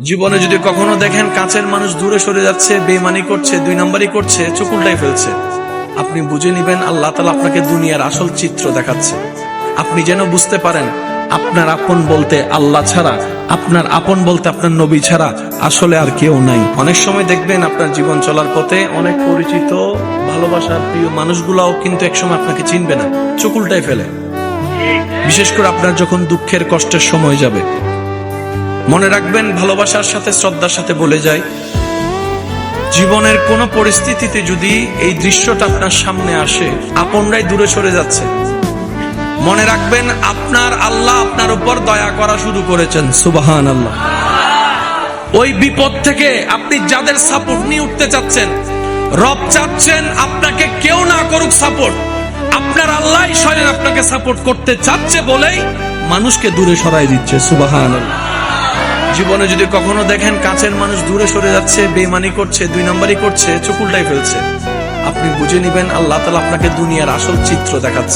জীবনে যদি কখনো দেখেন কাছের মানুষ দূরে সরে যাচ্ছে বেমানি করছে, দুই নাম্বারই করছে, চোখ উল্টাই ফেলছে। আপনি বুঝে নিবেন, আল্লাহ তালা আপনাকে দুনিয়ার আসল চিত্র দেখাচ্ছে। আপনি যেন বুঝতে পারেন, আপনার আপন বলতে আল্লাহ ছাড়া, আপনার আপন বলতে আপনার নবী ছাড়া আসলে আর কেউ নাই। অনেক সময় দেখবেন আপনার জীবন চলার পথে অনেক পরিচিত, ভালোবাসার প্রিয় মানুষগুলাও কিন্তু একসময় আপনাকে চিনবে না, চোখ উল্টাই ফেলে। বিশেষ করে আপনার যখন দুঃখের কষ্টের সময় যাবে মনে রাখবেন, ভালোবাসার সাথে, শ্রদ্ধার সাথে বলে যায়, জীবনের কোন পরিস্থিতিতে যদি এই দৃশ্যটা আপনার সামনে আসে, আপনরাই দূরে সরে যাচ্ছে। মনে রাখবেন, আপনার আল্লাহ আপনার উপর দয়া করা শুরু করেছেন সুবাহান আল্লাহ ওই বিপদ থেকে আপনি যাদের সাপোর্ট নিয়ে উঠতে চাচ্ছেন, রব চাচ্ছেন আপনাকে কেউ না করুক সাপোর্ট। আপনার আল্লাহ স্বয়ং আপনাকে সাপোর্ট করতে চাচ্ছে বলেই মানুষকে দূরে সরাই দিচ্ছে সুবাহান আল্লাহ জীবনে যদি কখনো দেখেন কাছের মানুষ দূরে সরে যাচ্ছে বেমানি করছে, দুই নম্বরই করছে, চকুলটাই ফেলছে। আপনি বুঝে নেবেন, আল্লাহ তালা আপনাকে দুনিয়ার আসল চিত্র দেখাচ্ছে।